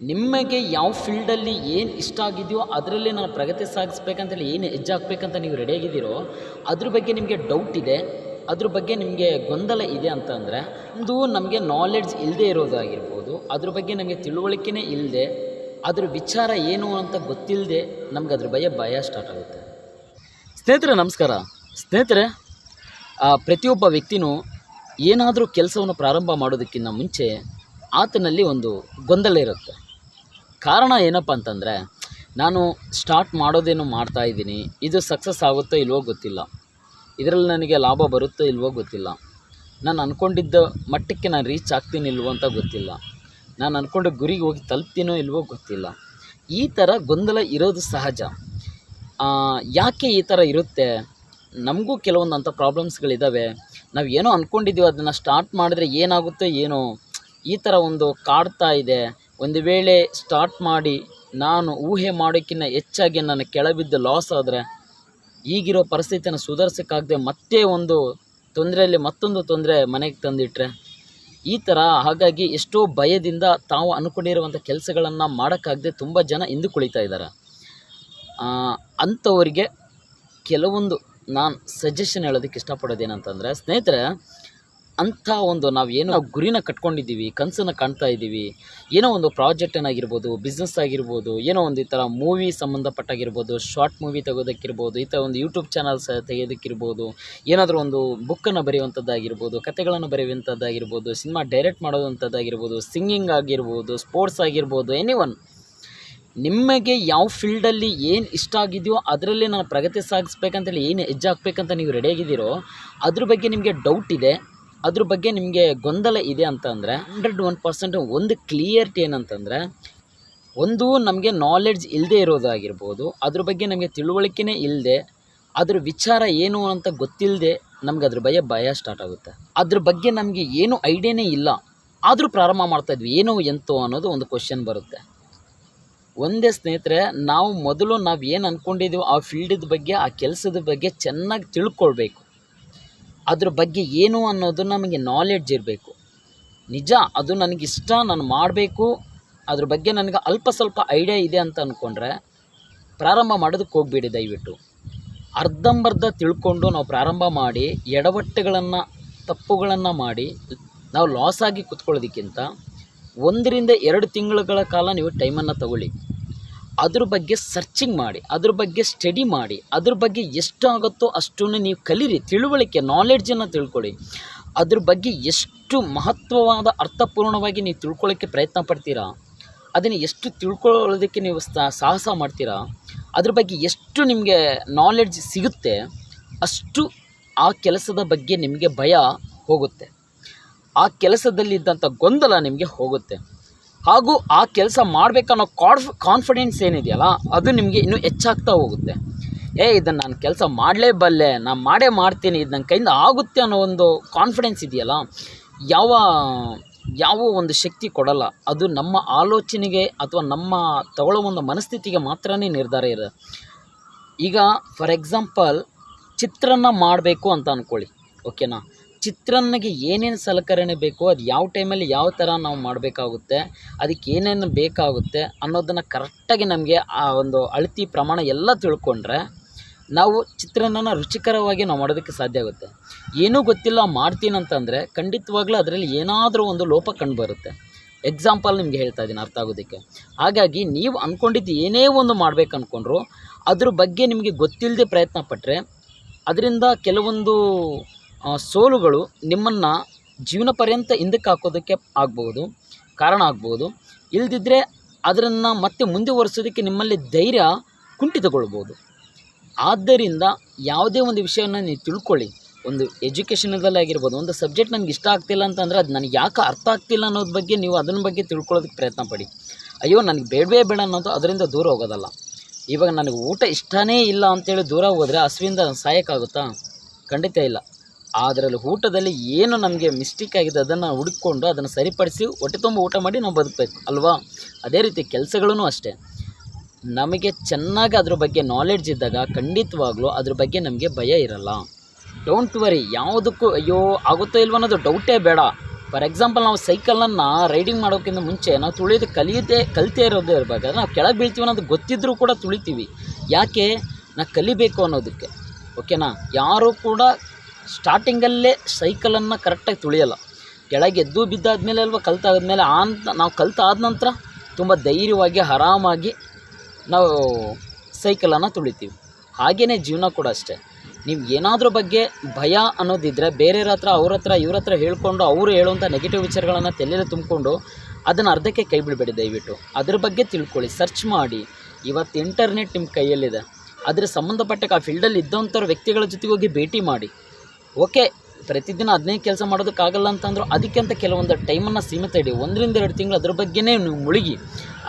ನಿಮಗೆ ಯಾವ ಫೀಲ್ಡಲ್ಲಿ ಏನು ಇಷ್ಟ ಆಗಿದೆಯೋ ಅದರಲ್ಲೇ ನಾನು ಪ್ರಗತಿ ಸಾಗಿಸ್ಬೇಕಂತೇಳಿ ಏನು ಹೆಜ್ಜೆ ಹಾಕ್ಬೇಕಂತ ನೀವು ರೆಡಿಯಾಗಿದ್ದೀರೋ ಅದ್ರ ಬಗ್ಗೆ ನಿಮಗೆ ಡೌಟ್ ಇದೆ, ಅದ್ರ ಬಗ್ಗೆ ನಿಮಗೆ ಗೊಂದಲ ಇದೆ ಅಂತ ಅಂದರೆ ಒಂದು ನಮಗೆ ನಾಲೆಡ್ಜ್ ಇಲ್ಲದೆ ಇರೋದಾಗಿರ್ಬೋದು, ಅದ್ರ ಬಗ್ಗೆ ನಮಗೆ ತಿಳುವಳಿಕೆನೇ ಇಲ್ಲದೆ ಅದ್ರ ವಿಚಾರ ಏನು ಅಂತ ಗೊತ್ತಿಲ್ಲದೆ ನಮ್ಗೆ ಅದ್ರ ಬಗ್ಗೆ ಭಯ ಸ್ಟಾರ್ಟ್ ಆಗುತ್ತೆ. ಸ್ನೇಹಿತರೆ, ನಮಸ್ಕಾರ. ಸ್ನೇಹಿತರೆ ಪ್ರತಿಯೊಬ್ಬ ವ್ಯಕ್ತಿನೂ ಏನಾದರೂ ಕೆಲಸವನ್ನು ಪ್ರಾರಂಭ ಮಾಡೋದಕ್ಕಿಂತ ಮುಂಚೆ ಆತನಲ್ಲಿ ಒಂದು ಗೊಂದಲ ಇರುತ್ತೆ. ಕಾರಣ ಏನಪ್ಪ ಅಂತಂದರೆ, ನಾನು ಸ್ಟಾರ್ಟ್ ಮಾಡೋದೇನು ಮಾಡ್ತಾ ಇದ್ದೀನಿ, ಇದು ಸಕ್ಸಸ್ ಆಗುತ್ತೋ ಇಲ್ವೋ ಗೊತ್ತಿಲ್ಲ. ಇದರಲ್ಲಿ ನನಗೆ ಲಾಭ ಬರುತ್ತೋ ಇಲ್ವೋ ಗೊತ್ತಿಲ್ಲ. ನಾನು ಅಂದ್ಕೊಂಡಿದ್ದ ಮಟ್ಟಕ್ಕೆ ನಾನು ರೀಚ್ ಆಗ್ತೀನಿ ಇಲ್ವೋ ಅಂತ ಗೊತ್ತಿಲ್ಲ. ನಾನು ಅಂದ್ಕೊಂಡು ಗುರಿಗೆ ಹೋಗಿ ತಲುಪ್ತೀನೋ ಇಲ್ವೋ ಗೊತ್ತಿಲ್ಲ. ಈ ಥರ ಗೊಂದಲ ಇರೋದು ಸಹಜ. ಯಾಕೆ ಈ ಥರ ಇರುತ್ತೆ? ನಮಗೂ ಕೆಲವೊಂದು ಅಂಥ ಪ್ರಾಬ್ಲಮ್ಸ್ಗಳಿದ್ದಾವೆ ನಾವು ಏನೋ ಅಂದ್ಕೊಂಡಿದ್ದೀವಿ ಅದನ್ನು ಸ್ಟಾರ್ಟ್ ಮಾಡಿದ್ರೆ ಏನಾಗುತ್ತೋ ಏನೋ, ಈ ಥರ ಒಂದು ಕಾಡ್ತಾ ಇದೆ. ಒಂದು ವೇಳೆ ಸ್ಟಾರ್ಟ್ ಮಾಡಿ ನಾನು ಊಹೆ ಮಾಡೋಕ್ಕಿಂತ ಹೆಚ್ಚಾಗಿ ನನ್ನ ಕೆಳಬಿದ್ದು ಲಾಸ್ ಆದರೆ ಈಗಿರೋ ಪರಿಸ್ಥಿತಿನ ಸುಧಾರಿಸೋಕ್ಕಾಗದೆ ಮತ್ತೆ ಒಂದು ತೊಂದರೆಯಲ್ಲಿ ಮತ್ತೊಂದು ತೊಂದರೆ ಮನೆಗೆ ತಂದಿಟ್ರೆ ಈ ಥರ ಹಾಗಾಗಿ ಎಷ್ಟೋ ಭಯದಿಂದ ತಾವು ಅಂದ್ಕೊಂಡಿರುವಂಥ ಕೆಲಸಗಳನ್ನು ಮಾಡೋಕ್ಕಾಗದೆ ತುಂಬ ಜನ ಹಿಂದೆ ಕುಳಿತಾ ಇದ್ದಾರೆ. ಅಂಥವರಿಗೆ ಕೆಲವೊಂದು ನಾನು ಸಜೆಷನ್ ಹೇಳೋದಕ್ಕೆ ಇಷ್ಟಪಡೋದೇನಂತಂದರೆ, ಸ್ನೇಹಿತರೆ ಅಂಥ ಒಂದು ನಾವು ಏನೋ ಗುರಿನ ಕಟ್ಕೊಂಡಿದ್ದೀವಿ, ಕನಸನ್ನು ಕಾಣ್ತಾ ಇದ್ದೀವಿ, ಏನೋ ಒಂದು ಪ್ರಾಜೆಕ್ಟನ್ನಾಗಿರ್ಬೋದು ಬಿಸ್ನೆಸ್ ಆಗಿರ್ಬೋದು, ಏನೋ ಒಂದು ಈ ಥರ ಮೂವಿ ಸಂಬಂಧಪಟ್ಟಾಗಿರ್ಬೋದು ಶಾರ್ಟ್ ಮೂವಿ ತೆಗೋದಕ್ಕಿರ್ಬೋದು ಈ ಥರ ಒಂದು ಯೂಟ್ಯೂಬ್ ಚಾನಲ್ಸ್ ತೆಗೆಯೋದಕ್ಕಿರ್ಬೋದು, ಏನಾದರೂ ಒಂದು ಬುಕ್ಕನ್ನು ಬರೆಯುವಂಥದ್ದಾಗಿರ್ಬೋದು, ಕತೆಗಳನ್ನು ಬರೆಯುವಂಥದ್ದಾಗಿರ್ಬೋದು ಸಿನಿಮಾ ಡೈರೆಕ್ಟ್ ಮಾಡೋವಂಥದ್ದಾಗಿರ್ಬೋದು ಸಿಂಗಿಂಗ್ ಆಗಿರ್ಬೋದು ಸ್ಪೋರ್ಟ್ಸ್ ಆಗಿರ್ಬೋದು ಎನಿ ಒನ್ ನಿಮಗೆ ಯಾವ ಫೀಲ್ಡಲ್ಲಿ ಏನು ಇಷ್ಟ ಆಗಿದೆಯೋ ಅದರಲ್ಲಿ ನಾನು ಪ್ರಗತಿ ಸಾಗಿಸ್ಬೇಕಂತೇಳಿ ಏನು ಹೆಜ್ಜೆ ಹಾಕ್ಬೇಕಂತ ನೀವು ರೆಡಿಯಾಗಿದ್ದೀರೋ ಅದ್ರ ಬಗ್ಗೆ ನಿಮಗೆ ಡೌಟ್ ಇದೆ. ಅದ್ರ ಬಗ್ಗೆ ನಿಮಗೆ ಗೊಂದಲ ಇದೆ ಅಂತಂದರೆ ಹಂಡ್ರೆಡ್ ಒನ್ ಪರ್ಸೆಂಟ್ ಒಂದು ಕ್ಲಿಯರ್ಟಿ ಏನಂತಂದರೆ ಒಂದು ನಮಗೆ ನಾಲೆಡ್ಜ್ ಇಲ್ಲದೆ ಇರೋದಾಗಿರ್ಬೋದು, ಅದ್ರ ಬಗ್ಗೆ ನಮಗೆ ತಿಳುವಳಿಕೆನೇ ಇಲ್ಲದೆ ಅದ್ರ ವಿಚಾರ ಏನು ಅಂತ ಗೊತ್ತಿಲ್ಲದೆ ನಮ್ಗೆ ಅದ್ರ ಬಗ್ಗೆ ಭಯ ಸ್ಟಾರ್ಟ್ ಆಗುತ್ತೆ. ಅದ್ರ ಬಗ್ಗೆ ನಮಗೆ ಏನು ಐಡಿಯಾನೇ ಇಲ್ಲ, ಆದರೂ ಪ್ರಾರಂಭ ಮಾಡ್ತಾ ಇದ್ವಿ, ಏನೋ ಎಂತೋ ಅನ್ನೋದು ಒಂದು ಕ್ವಶನ್ ಬರುತ್ತೆ. ಒಂದೇ ಸ್ನೇಹಿತರೆ, ನಾವು ಮೊದಲು ನಾವು ಏನು ಅಂದ್ಕೊಂಡಿದ್ದೀವೋ ಆ ಫೀಲ್ಡಿದ ಬಗ್ಗೆ, ಆ ಕೆಲಸದ ಬಗ್ಗೆ ಚೆನ್ನಾಗಿ ತಿಳ್ಕೊಳ್ಬೇಕು. ಅದ್ರ ಬಗ್ಗೆ ಏನು ಅನ್ನೋದು ನಮಗೆ ನಾಲೆಡ್ಜ್ ಇರಬೇಕು. ನಿಜ, ಅದು ನನಗಿಷ್ಟ, ನಾನು ಮಾಡಬೇಕು. ಅದ್ರ ಬಗ್ಗೆ ನನಗೆ ಅಲ್ಪ ಸ್ವಲ್ಪ ಐಡಿಯಾ ಇದೆ ಅಂತ ಅಂದ್ಕೊಂಡ್ರೆ ಪ್ರಾರಂಭ ಮಾಡೋದಕ್ಕೆ ಹೋಗ್ಬೇಡಿ ದಯವಿಟ್ಟು. ಅರ್ಧಂಬರ್ಧ ತಿಳ್ಕೊಂಡು ನಾವು ಪ್ರಾರಂಭ ಮಾಡಿ, ಎಡವಟ್ಟುಗಳನ್ನು, ತಪ್ಪುಗಳನ್ನು ಮಾಡಿ, ನಾವು ಲಾಸ್ ಆಗಿ ಕುತ್ಕೊಳ್ಳೋದಕ್ಕಿಂತ ಒಂದರಿಂದ ಎರಡು ತಿಂಗಳುಗಳ ಕಾಲ ನೀವು ಟೈಮನ್ನು ತಗೊಳ್ಳಿ. ಅದ್ರ ಬಗ್ಗೆ ಸರ್ಚಿಂಗ್ ಮಾಡಿ, ಅದ್ರ ಬಗ್ಗೆ ಸ್ಟಡಿ ಮಾಡಿ, ಅದ್ರ ಬಗ್ಗೆ ಎಷ್ಟು ಆಗುತ್ತೋ ಅಷ್ಟನ್ನು ನೀವು ಕಲೀರಿ, ತಿಳುವಳಿಕೆ ನಾಲೆಡ್ಜನ್ನು ತಿಳ್ಕೊಳ್ಳಿ. ಅದ್ರ ಬಗ್ಗೆ ಎಷ್ಟು ಮಹತ್ವವಾದ, ಅರ್ಥಪೂರ್ಣವಾಗಿ ನೀವು ತಿಳ್ಕೊಳ್ಳೋಕ್ಕೆ ಪ್ರಯತ್ನ ಪಡ್ತೀರಾ? ಅದನ್ನು ಎಷ್ಟು ತಿಳ್ಕೊಳ್ಳೋದಕ್ಕೆ ನೀವು ಸಾಹಸ ಮಾಡ್ತೀರಾ? ಅದ್ರ ಬಗ್ಗೆ ಎಷ್ಟು ನಿಮಗೆ ನಾಲೆಡ್ಜ್ ಸಿಗುತ್ತೆ? ಅಷ್ಟು ಆ ಕೆಲಸದ ಬಗ್ಗೆ ನಿಮಗೆ ಭಯ ಹೋಗುತ್ತೆ. ಆ ಕೆಲಸದಲ್ಲಿದ್ದಂಥ ಗೊಂದಲ ನಿಮಗೆ ಹೋಗುತ್ತೆ. ಹಾಗೂ ಆ ಕೆಲಸ ಮಾಡಬೇಕನ್ನೋ ಕಾನ್ಫ್ ಕಾನ್ಫಿಡೆನ್ಸ್ ಏನಿದೆಯಲ್ಲ, ಅದು ನಿಮಗೆ ಇನ್ನೂ ಹೆಚ್ಚಾಗ್ತಾ ಹೋಗುತ್ತೆ. ಏ ಇದನ್ನು ನಾನು ಕೆಲಸ ಮಾಡಲೇಬಲ್ಲೆ ನಾನು ಮಾಡೇ ಮಾಡ್ತೀನಿ, ಇದು ನನ್ನ ಕೈಯಿಂದ ಆಗುತ್ತೆ ಅನ್ನೋ ಒಂದು ಕಾನ್ಫಿಡೆನ್ಸ್ ಇದೆಯಲ್ಲ, ಯಾವ ಯಾವ ಒಂದು ಶಕ್ತಿ ಕೊಡಲ್ಲ. ಅದು ನಮ್ಮ ಆಲೋಚನೆಗೆ ಅಥವಾ ನಮ್ಮ ತಗೊಳ್ಳೋ ಒಂದು ಮನಸ್ಥಿತಿಗೆ ಮಾತ್ರನೇ ನಿರ್ಧಾರ ಇದೆ ಈಗ ಫಾರ್ ಎಕ್ಸಾಂಪಲ್ ಚಿತ್ರಾನ್ನ ಮಾಡಬೇಕು ಅಂತ ಅಂದ್ಕೊಳ್ಳಿ ಓಕೆನಾ ಚಿತ್ರಾನ್ನಗೆ ಏನೇನು ಸಲಕರಣೆ ಬೇಕೋ ಅದು ಯಾವ ಟೈಮಲ್ಲಿ ಯಾವ ಥರ ನಾವು ಮಾಡಬೇಕಾಗುತ್ತೆ, ಅದಕ್ಕೆ ಏನೇನು ಬೇಕಾಗುತ್ತೆ ಅನ್ನೋದನ್ನು ಕರೆಕ್ಟಾಗಿ ನಮಗೆ ಆ ಒಂದು ಅಳತಿ ಪ್ರಮಾಣ ಎಲ್ಲ ತಿಳ್ಕೊಂಡ್ರೆ ನಾವು ಚಿತ್ರಾನ್ನನ ರುಚಿಕರವಾಗಿ ನಾವು ಮಾಡೋದಕ್ಕೆ ಸಾಧ್ಯ ಆಗುತ್ತೆ. ಏನೂ ಗೊತ್ತಿಲ್ಲ ಮಾಡ್ತೀನಂತಂದರೆ ಖಂಡಿತವಾಗ್ಲೂ ಅದರಲ್ಲಿ ಏನಾದರೂ ಒಂದು ಲೋಪ ಕಂಡುಬರುತ್ತೆ ಎಕ್ಸಾಂಪಲ್ ನಿಮಗೆ ಹೇಳ್ತಾ ಇದ್ದೀನಿ ಅರ್ಥ ಆಗೋದಕ್ಕೆ. ಹಾಗಾಗಿ ನೀವು ಅಂದ್ಕೊಂಡಿದ್ದು ಏನೇ ಒಂದು ಮಾಡಬೇಕು ಅಂದ್ಕೊಂಡ್ರು ಅದ್ರ ಬಗ್ಗೆ ನಿಮಗೆ ಗೊತ್ತಿಲ್ಲದೆ ಪ್ರಯತ್ನ ಪಟ್ಟರೆ ಅದರಿಂದ ಕೆಲವೊಂದು ಸೋಲುಗಳು ನಿಮ್ಮನ್ನು ಜೀವನ ಪರ್ಯಂತ ಹಿಂದಕ್ಕೆ ಹಾಕೋದಕ್ಕೆ ಆಗ್ಬೋದು, ಕಾರಣ ಆಗ್ಬೋದು. ಇಲ್ದಿದ್ದರೆ ಅದನ್ನು ಮತ್ತೆ ಮುಂದುವರಿಸೋದಕ್ಕೆ ನಿಮ್ಮಲ್ಲಿ ಧೈರ್ಯ ಕುಂಠಿತಗೊಳ್ಬೋದು. ಆದ್ದರಿಂದ ಯಾವುದೇ ಒಂದು ವಿಷಯವನ್ನು ನೀವು ತಿಳ್ಕೊಳ್ಳಿ. ಒಂದು ಎಜುಕೇಷನದಲ್ಲಿ ಆಗಿರ್ಬೋದು, ಒಂದು ಸಬ್ಜೆಕ್ಟ್ ನನಗೆ ಇಷ್ಟ ಆಗ್ತಿಲ್ಲ ಅಂತಂದರೆ ಅದು ನನಗೆ ಯಾಕೆ ಅರ್ಥ ಆಗ್ತಿಲ್ಲ ಅನ್ನೋದ್ರ ಬಗ್ಗೆ ನೀವು ಅದನ್ನ ಬಗ್ಗೆ ತಿಳ್ಕೊಳ್ಳೋದಕ್ಕೆ ಪ್ರಯತ್ನ ಪಡಿ. ಅಯ್ಯೋ, ನನಗೆ ಬೇಡವೇ ಬೇಡ ಅನ್ನೋದು ಅದರಿಂದ ದೂರ ಹೋಗೋದಲ್ಲ. ಇವಾಗ ನನಗೆ ಊಟ ಇಷ್ಟನೇ ಇಲ್ಲ ಅಂತೇಳಿ ದೂರ ಹೋದರೆ ಹಸುವಿಂದ ಸಾಯೋಕ್ಕಾಗುತ್ತಾ? ಖಂಡಿತ ಇಲ್ಲ. ಅದರಲ್ಲಿ ಊಟದಲ್ಲಿ ಏನು ನಮಗೆ ಮಿಸ್ಟೇಕ್ ಆಗಿದೆ ಅದನ್ನು ಹುಡುಕೊಂಡು ಅದನ್ನು ಸರಿಪಡಿಸಿ ಹೊಟ್ಟೆ ತುಂಬ ಊಟ ಮಾಡಿ ನಾವು ಬದುಕಬೇಕು, ಅಲ್ವಾ? ಅದೇ ರೀತಿ ಕೆಲಸಗಳೂ ಅಷ್ಟೇ. ನಮಗೆ ಚೆನ್ನಾಗಿ ಅದ್ರ ಬಗ್ಗೆ ನಾಲೆಡ್ಜ್ ಇದ್ದಾಗ ಖಂಡಿತವಾಗ್ಲೂ ಅದ್ರ ಬಗ್ಗೆ ನಮಗೆ ಭಯ ಇರಲ್ಲ. ಡೋಂಟ್ ವರಿ ಯಾವುದಕ್ಕೂ ಅಯ್ಯೋ ಆಗುತ್ತೋ ಇಲ್ವೋ ಅನ್ನೋದು ಡೌಟೇ ಬೇಡ. ಫಾರ್ ಎಕ್ಸಾಂಪಲ್ ನಾವು ಸೈಕಲನ್ನು ರೈಡಿಂಗ್ ಮಾಡೋಕ್ಕಿಂತ ಮುಂಚೆ ನಾವು ತುಳಿಯೋದು ಕಲಿಯದೆ, ಕಲಿತೇ ಇರೋದೇ ಇರಬೇಕಾದ್ರೆ ನಾವು ಕೆಳಗೆ ಬೀಳ್ತೀವಿ ಅನ್ನೋದು ಗೊತ್ತಿದ್ದರೂ ಕೂಡ ತುಳಿತೀವಿ. ಯಾಕೆ? ನಾ ಕಲಿಬೇಕು ಅನ್ನೋದಕ್ಕೆ. ಓಕೆನಾ ಯಾರೂ ಕೂಡ ಸ್ಟಾರ್ಟಿಂಗಲ್ಲೇ ಸೈಕಲನ್ನು ಕರೆಕ್ಟಾಗಿ ತುಳಿಯಲ್ಲ. ಕೆಳಗೆ ಎದ್ದು ಬಿದ್ದಾದ್ಮೇಲೆ ಅಲ್ವಾ ಕಲ್ತಾದ್ಮೇಲೆ ಆ ಅಂತ ನಾವು ಕಲ್ತಾದ ನಂತರ ತುಂಬ ಧೈರ್ಯವಾಗಿ, ಆರಾಮಾಗಿ ನಾವು ಸೈಕಲನ್ನು ತುಳಿತೀವಿ. ಹಾಗೆಯೇ ಜೀವನ ಕೂಡ ಅಷ್ಟೇ. ನೀವು ಏನಾದರೂ ಬಗ್ಗೆ ಭಯ ಅನ್ನೋದಿದ್ದರೆ ಬೇರೆಯವ್ರ ಹತ್ರ, ಅವ್ರ ಹತ್ರ, ಇವ್ರ ಹತ್ರ ಹೇಳ್ಕೊಂಡು, ಅವರು ಹೇಳುವಂಥ ನೆಗೆಟಿವ್ ವಿಚಾರಗಳನ್ನು ತಲೆಯಲ್ಲಿ ತುಂಬಿಕೊಂಡು ಅದನ್ನು ಅರ್ಧಕ್ಕೆ ಕೈ ಬಿಡಬೇಡಿ ದಯವಿಟ್ಟು. ಅದ್ರ ಬಗ್ಗೆ ತಿಳ್ಕೊಳ್ಳಿ ಸರ್ಚ್ ಮಾಡಿ. ಇವತ್ತು ಇಂಟರ್ನೆಟ್ ನಿಮ್ಮ ಕೈಯಲ್ಲಿದೆ. ಅದರ ಸಂಬಂಧಪಟ್ಟ ಆ ಫೀಲ್ಡಲ್ಲಿ ಇದ್ದಂಥವ್ರ ವ್ಯಕ್ತಿಗಳ ಜೊತೆಗೋಗಿ ಭೇಟಿ ಮಾಡಿ. ಓಕೆ, ಪ್ರತಿದಿನ ಹದಿನೈದು ಕೆಲಸ ಮಾಡೋದಕ್ಕಾಗಲ್ಲ ಅಂತಂದ್ರು ಅದಕ್ಕೆ ಅಂತ ಕೆಲವೊಂದು ಟೈಮನ್ನು ಸೀಮಿತ ಇಡಿ. ಒಂದರಿಂದ ಎರಡು ತಿಂಗಳು ಅದ್ರ ಬಗ್ಗೆನೇ ನೀವು ಮುಳುಗಿ.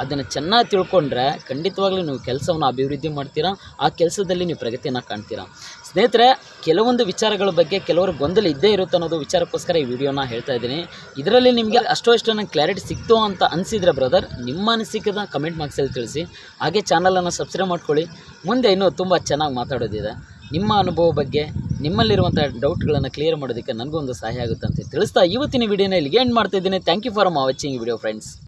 ಅದನ್ನು ಚೆನ್ನಾಗಿ ತಿಳ್ಕೊಂಡ್ರೆ ಖಂಡಿತವಾಗ್ಲೂ ನೀವು ಕೆಲಸವನ್ನು ಅಭಿವೃದ್ಧಿ ಮಾಡ್ತೀರಾ, ಆ ಕೆಲಸದಲ್ಲಿ ನೀವು ಪ್ರಗತಿಯನ್ನು ಕಾಣ್ತೀರಾ. ಸ್ನೇಹಿತರೆ, ಕೆಲವೊಂದು ವಿಚಾರಗಳ ಬಗ್ಗೆ ಕೆಲವರು ಗೊಂದಲ ಇದ್ದೇ ಇರುತ್ತೆ ಅನ್ನೋದು ವಿಚಾರಕ್ಕೋಸ್ಕರ ಈ ವಿಡಿಯೋನ ಹೇಳ್ತಾ ಇದ್ದೀನಿ. ಇದರಲ್ಲಿ ನಿಮಗೆ ಅಷ್ಟೋ ಇಷ್ಟು ನಂಗೆ ಕ್ಲಾರಿಟಿ ಸಿಕ್ತು ಅಂತ ಅನಿಸಿದ್ರೆ ಬ್ರದರ್ ನಿಮ್ಮ ಅನಿಸಿಕೆದ ಕಮೆಂಟ್ ಬಾಕ್ಸಲ್ಲಿ ತಿಳಿಸಿ. ಹಾಗೆ ಚಾನಲನ್ನು ಸಬ್ಸ್ಕ್ರೈಬ್ ಮಾಡ್ಕೊಳ್ಳಿ. ಮುಂದೆ ಇನ್ನೂ ತುಂಬ ಚೆನ್ನಾಗಿ ಮಾತಾಡೋದಿದೆ. ನಿಮ್ಮ ಅನುಭವ ಬಗ್ಗೆ ನಿಮ್ಮಲ್ಲಿರುವಂಥ ಡೌಟ್ಗಳನ್ನು ಕ್ಲಿಯರ್ ಮಾಡೋದಕ್ಕೆ ನನಗೂ ಒಂದು ಸಹಾಯ ಆಗುತ್ತೆ ಅಂತ ತಿಳಿಸ್ತಾ ಇವತ್ತಿನ ವಿಡಿಯೋನ ಇಲ್ಲಿಗೆ ಎಂಡ್ ಮಾಡ್ತಾ ಇದ್ದೀನಿ. Thank you for watching video friends